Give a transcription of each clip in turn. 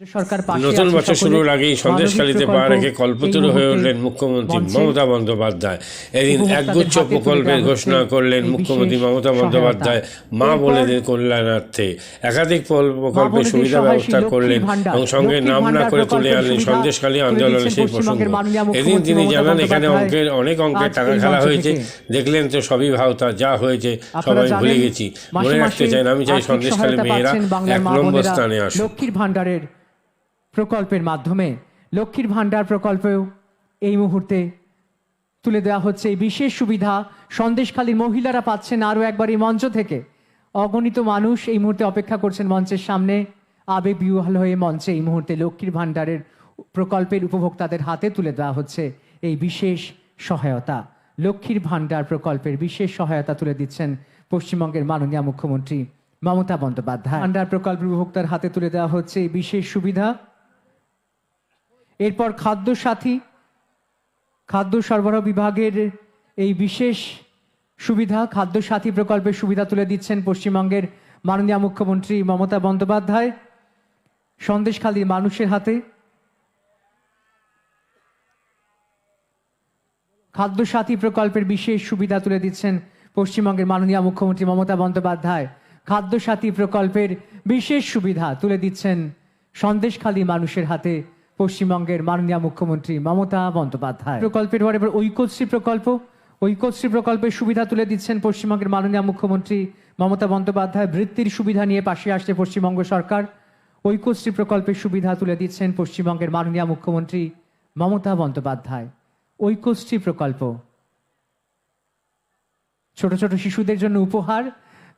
সরকার নতুন বছর শুরুর আগেই সন্দেশখালীতে পা রেখে কল্পতরু হয়ে উঠলেন মুখ্যমন্ত্রী মমতা বন্দ্যোপাধ্যায়। এদিন একগুচ্ছ প্রকল্পের ঘোষণা করলেন মুখ্যমন্ত্রী মমতা বন্দ্যোপাধ্যায়। মা বলে দিন কল্যাণার্থে একাধিক প্রকল্পের সুবিধা ব্যবস্থা করলেন এবং সঙ্গে নাম না করে তুলে আনলেন সন্দেশখালী আন্দোলনের সেই প্রসঙ্গ। এদিন তিনি জানান এখানে অঙ্কের অনেক অঙ্কের টাকা খেলা হয়েছে। দেখলেন তো সবই ভাওতা যা হয়েছে সবাই ভুলে গেছি। মনে রাখতে চান আমি চাই সন্দেশখালী মেয়েরা এক নম্বর স্থানে আসুন লক্ষ্মীর ভাণ্ডারের প্রকল্পের মাধ্যমে লক্ষ্মীর ভাণ্ডার প্রকল্পেও এই মুহূর্তে তুলে দেওয়া হচ্ছে। এই বিশেষ সুবিধা সন্দেশখালীর মহিলারা পাচ্ছেন আরও একবার এই মঞ্চ থেকে। অগণিত মানুষ এই মুহূর্তে অপেক্ষা করছেন মঞ্চের সামনে। আবেগ বিহ্বল হয়ে মঞ্চে এই মুহূর্তে লক্ষ্মীর ভাণ্ডারের প্রকল্পের উপভোক্তাদের হাতে তুলে দেওয়া হচ্ছে এই বিশেষ সহায়তা। লক্ষ্মীর ভাণ্ডার প্রকল্পের বিশেষ সহায়তা তুলে দিচ্ছেন পশ্চিমবঙ্গের মাননীয় মুখ্যমন্ত্রী মমতা বন্দ্যোপাধ্যায়। ভাণ্ডার প্রকল্পের উপভোক্তার হাতে তুলে দেওয়া হচ্ছে এই বিশেষ সুবিধা। এরপর খাদ্য সাথী খাদ্য সরবরাহ বিভাগের এই বিশেষ সুবিধা খাদ্য সাথী প্রকল্পের সুবিধা তুলে দিচ্ছেন পশ্চিমবঙ্গের মাননীয় মুখ্যমন্ত্রী মমতা বন্দ্যোপাধ্যায়। সন্দেশখালীর মানুষের হাতে। খাদ্য সাথী প্রকল্পের বিশেষ সুবিধা তুলে দিচ্ছেন পশ্চিমবঙ্গের মাননীয় মুখ্যমন্ত্রী মমতা বন্দ্যোপাধ্যায়। খাদ্য সাথী প্রকল্পের বিশেষ সুবিধা তুলে দিচ্ছেন সন্দেশখালী মানুষের হাতে। পশ্চিমবঙ্গের মাননীয় মুখ্যমন্ত্রী মমতা বন্দ্যোপাধ্যায়। প্রকল্পের পর এবার ঐক্যশ্রী প্রকল্প। ঐক্যশ্রী প্রকল্পের সুবিধা তুলে দিচ্ছেন পশ্চিমবঙ্গের মাননীয় মুখ্যমন্ত্রী মমতা বন্দ্যোপাধ্যায়। বৃত্তির সুবিধা নিয়ে পাশে আসছে পশ্চিমবঙ্গ সরকার। ঐক্যশ্রী প্রকল্পের সুবিধা তুলে দিচ্ছেন পশ্চিমবঙ্গের মাননীয় মুখ্যমন্ত্রী মমতা বন্দ্যোপাধ্যায়। ঐক্যশ্রী প্রকল্প। ছোট ছোট শিশুদের জন্য উপহার।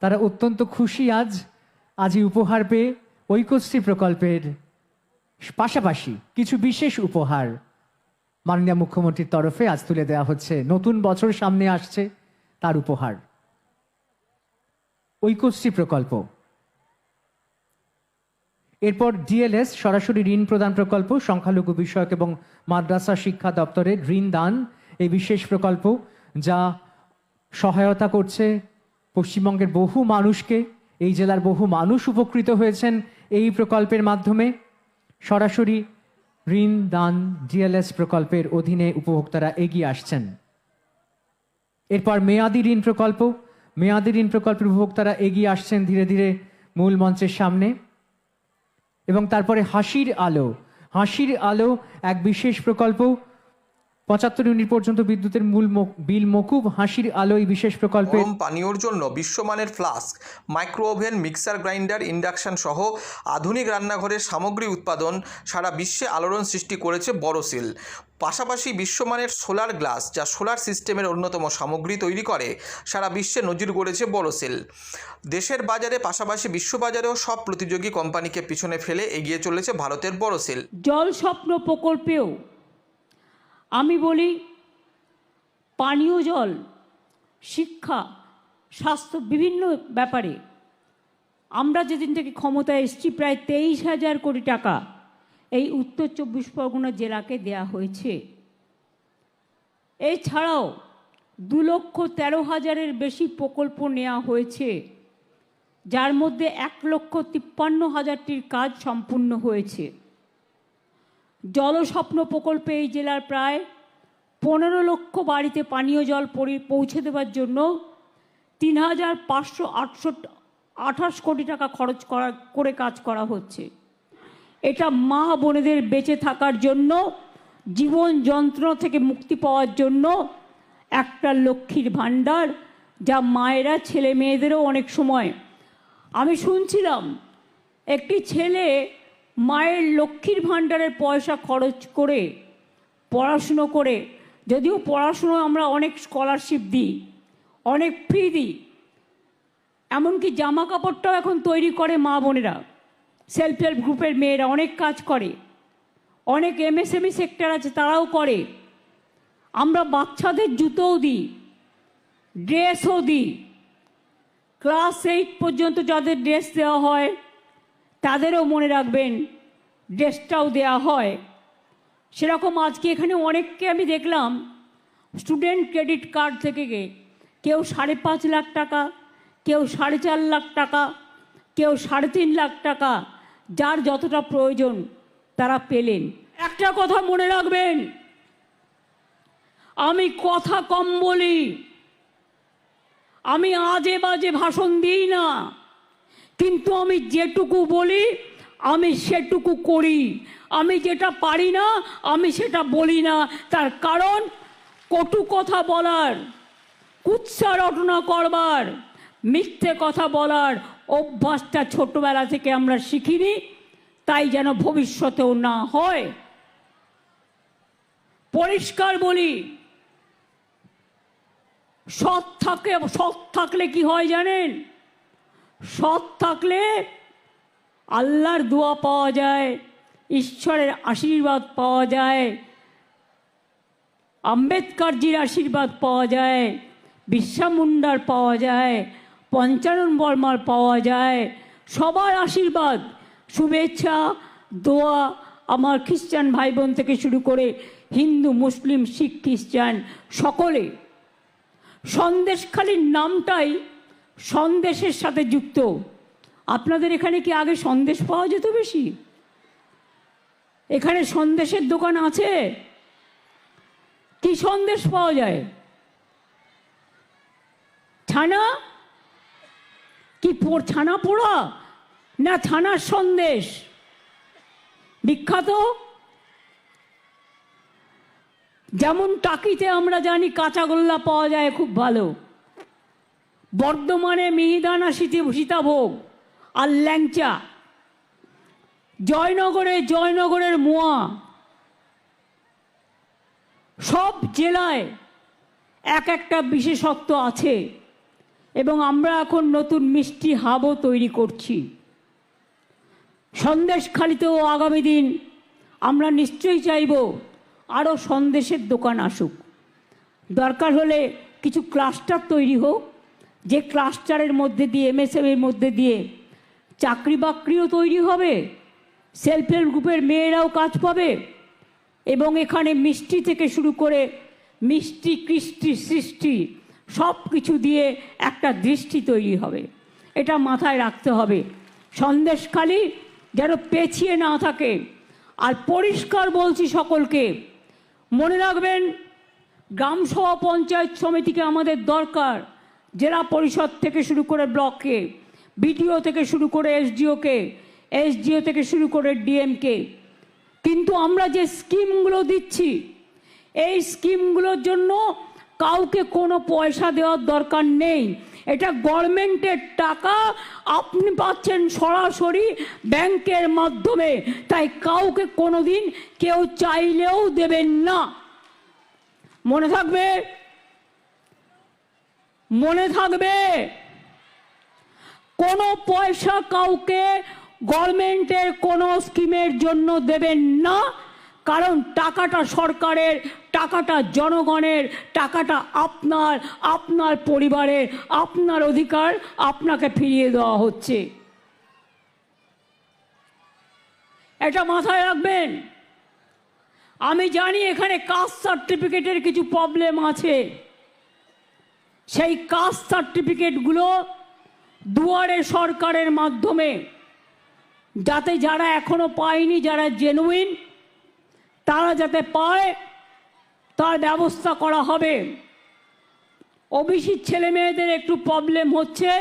তারা অত্যন্ত খুশি আজ। আজই উপহার পেয়ে ঐক্যশ্রী প্রকল্পের পাশাপাশি কিছু বিশেষ উপহার মাননীয় মুখ্যমন্ত্রীর তরফে আজ তুলে দেওয়া হচ্ছে। নতুন বছর সামনে আসছে, তার উপহার। ঐক্যশ্রী প্রকল্প। এরপর ডিএলএস সরাসরি ঋণ প্রদান প্রকল্প, সংখ্যালঘু বিষয়ক এবং মাদ্রাসা শিক্ষা দপ্তরের ঋণ দান। এই বিশেষ প্রকল্প যা সহায়তা করছে পশ্চিমবঙ্গের বহু মানুষকে, এই জেলার বহু মানুষ উপকৃত হয়েছেন এই প্রকল্পের মাধ্যমে। সরাসরি ঋণ দান ডিএলএস প্রকল্পের অধীনে উপভোক্তারা এগিয়ে আসছেন। এরপর মেয়াদি ঋণ প্রকল্প। মেয়াদি ঋণ প্রকল্পের উপভোক্তারা এগিয়ে আসছেন ধীরে ধীরে মূল মঞ্চের সামনে। এবং তারপরে হাসির আলো। হাসির আলো এক বিশেষ প্রকল্প। পঁচাত্তর ইউনিট পর্যন্ত বিদ্যুতের মূল মো- বিল মকুব হাসির আলো এই বিশেষ প্রকল্পে গরম পানীয়র জন্য বিশ্বমানের flask micro oven mixer grinder induction সহ আধুনিক রান্নাঘরের সামগ্রী উৎপাদন সারা বিশ্বে আলোড়ন সৃষ্টি করেছে বড়সিল পাশাপাশি বিশ্বমানের সোলার গ্লাস যা সোলার সিস্টেমের অন্যতম সামগ্রী তৈরি করে সারা বিশ্বে নজির গড়েছে বড়সিল দেশের বাজারে পাশাপাশি বিশ্ববাজারেও সব প্রতিযোগী কোম্পানিকে পিছনে ফেলে এগিয়ে চলেছে ভারতের বড়সিল জল স্বপ্ন প্রকল্পেও আমি বলি পানীয় জল, শিক্ষা, স্বাস্থ্য বিভিন্ন ব্যাপারে। আমরা যেদিন থেকে ক্ষমতায় এসেছি, প্রায় তেইশ হাজার কোটি টাকা এই উত্তর চব্বিশ পরগনা জেলাকে দেয়া হয়েছে। এছাড়াও দু লক্ষ তেরো হাজারের বেশি প্রকল্প নেওয়া হয়েছে, যার মধ্যে এক লক্ষ তিপ্পান্ন হাজারটির কাজ সম্পূর্ণ হয়েছে। জলস্বপ্ন প্রকল্পে এই জেলার প্রায় পনেরো লক্ষ বাড়িতে পানীয় জল পৌঁছে দেওয়ার জন্য তিন হাজার পাঁচশো আটশো আঠাশ কোটি টাকা খরচ করা, করে কাজ করা হচ্ছে। এটা মা বোনেদের বেঁচে থাকার জন্য, জীবন যন্ত্রণা থেকে মুক্তি পাওয়ার জন্য একটা লক্ষ্মীর ভাণ্ডার, যা মায়েরা, ছেলে মেয়েদেরও অনেক সময়। আমি শুনছিলাম, একটি ছেলে মায়ের লক্ষ্মীর ভাণ্ডারের পয়সা খরচ করে পড়াশুনো করে, যদিও পড়াশুনো আমরা অনেক স্কলারশিপ দিই, অনেক ফ্রি দিই, এমনকি জামা কাপড়টাও এখন তৈরি করে মা বোনেরা সেলফ হেল্প গ্রুপের মেয়েরা অনেক কাজ করে, অনেক এমএসএমই সেক্টর আছে তারাও করে, আমরা বাচ্চাদের জুতোও দিই ড্রেসও দিই ক্লাস এইট পর্যন্ত যাদের ড্রেস দেওয়া হয় তাদেরও মনে রাখবেন, ড্রেসটাও দেওয়া হয়। সেরকম আজকে এখানে অনেককে আমি দেখলাম, স্টুডেন্ট ক্রেডিট কার্ড থেকে কেউ সাড়ে পাঁচ লাখ টাকা, কেউ সাড়ে চার লাখ টাকা, কেউ সাড়ে তিন লাখ টাকা, যার যতটা প্রয়োজন তারা পেলেন। একটা কথা মনে রাখবেন, আমি কথা কম বলি, আমি আজে বাজে ভাষণ দিই না। কিন্তু আমি যেটুকু বলি, আমি সেটুকু করি। আমি যেটা পারি না, আমি সেটা বলি না। তার কারণ, কটু কথা বলার, কুৎসা রটনা করবার, মিথ্যে কথা বলার অভ্যাসটা ছোটবেলা থেকে আমরা শিখিনি, তাই যেন ভবিষ্যতেও না হয়। পরিষ্কার বলি, সৎ থাকে, সৎ থাকলে কি হয় জানেন? সৎ থাকলে আল্লাহর দোয়া পাওয়া যায়, ঈশ্বরের আশীর্বাদ পাওয়া যায়, আম্বেদকরজির আশীর্বাদ পাওয়া যায়, বিশ্বা মুন্ডার পাওয়া যায়, পঞ্চানন বর্মার পাওয়া যায়, সবার আশীর্বাদ, শুভেচ্ছা, দোয়া আমার খ্রিস্টান ভাই বোন থেকে শুরু করে হিন্দু, মুসলিম, শিখ, খ্রিস্টান সকলে। সন্দেশখালির নামটাই সন্দেশের সাথে যুক্ত। আপনাদের এখানে কি আগে সন্দেশ পাওয়া যেত বেশি? এখানে সন্দেশের দোকান আছে? কি সন্দেশ পাওয়া যায়? ছানা কি ছানা পোড়া? না ছানার সন্দেশ? বিখ্যাত? যেমন টাকিতে আমরা জানি কাঁচাগোল্লা পাওয়া যায় খুব ভালো। বর্ধমানে মিহিদানা শীতি সীতাভোগ আর ল্যাংচা। জয়নগরে জয়নগরের মোয়া। সব জেলায় এক একটা বিশেষত্ব আছে এবং আমরা এখন নতুন মিষ্টি হাবও তৈরি করছি। সন্দেশখালিতেও আগামী দিন আমরা নিশ্চয়ই চাইব আরও সন্দেশের দোকান আসুক। দরকার হলে কিছু ক্লাস্টার তৈরি হোক। যে ক্লাস্টারের মধ্যে দিয়ে এমএসএমের মধ্যে দিয়ে চাকরি বাকরিও তৈরি হবে সেলফ হেল্প গ্রুপের মেয়েরাও কাজ পাবে, এবং এখানে মিষ্টি থেকে শুরু করে মিষ্টি, কৃষ্টি, সৃষ্টি সব কিছু দিয়ে একটা দৃষ্টি তৈরি হবে। এটা মাথায় রাখতে হবে। সন্দেশখালি যেন পেছিয়ে না থাকে। আর পরিষ্কার বলছি সকলকে, মনে রাখবেন গ্রাম সভা পঞ্চায়েত সমিতিকে আমাদের দরকার। জেলা পরিষদ থেকে শুরু করে ব্লককে বিডিও থেকে শুরু করে এসডিওকে এসডিও থেকে শুরু করে ডিএমকে কিন্তু আমরা যে স্কিমগুলো দিচ্ছি, এই স্কিমগুলোর জন্য কাউকে কোনো পয়সা দেওয়ার দরকার নেই। এটা গভর্নমেন্টের টাকা, আপনি পাচ্ছেন সরাসরি ব্যাংকের মাধ্যমে। তাই কাউকে কোনো দিন কেউ চাইলেও দেবেন না। মনে থাকবে? মনে থাকবে। কোনো পয়সা কাউকে গভর্নমেন্টের কোনো স্কিমের জন্য দেবেন না, কারণ টাকাটা সরকারের, টাকাটা জনগণের, টাকাটা আপনার আপনার পরিবারের, আপনার অধিকার আপনাকে ফিরিয়ে দেওয়া হচ্ছে। এটা মাথায় রাখবেন। আমি জানি এখানে কাস্ট সার্টিফিকেটের কিছু প্রবলেম আছে। সেই কাস্ট সার্টিফিকেটগুলো দুয়ারে সরকারের মাধ্যমে, যাতে যারা এখনও পায়নি, যারা জেনুইন তারা যাতে পায়, তার ব্যবস্থা করা হবে। ওবিসির ছেলে মেয়েদের একটু প্রবলেম হচ্ছে,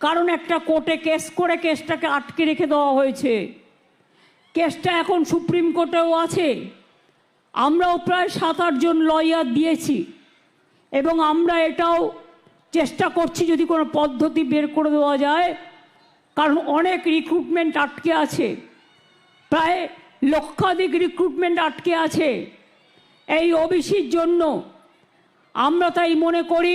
কারণ একটা কোর্টে কেস করে কেসটাকে আটকে রেখে দেওয়া হয়েছে। কেসটা এখন সুপ্রিম কোর্টেও আছে। আমরাও প্রায় সাত আটজন লয়ার দিয়েছি। এবং আমরা এটাও চেষ্টা করছি যদি কোনো পদ্ধতি বের করে দেওয়া যায়, কারণ অনেক রিক্রুটমেন্ট আটকে আছে। প্রায় লক্ষাধিক রিক্রুটমেন্ট আটকে আছে। এই ওবিসির জন্য আমরা তাই মনে করি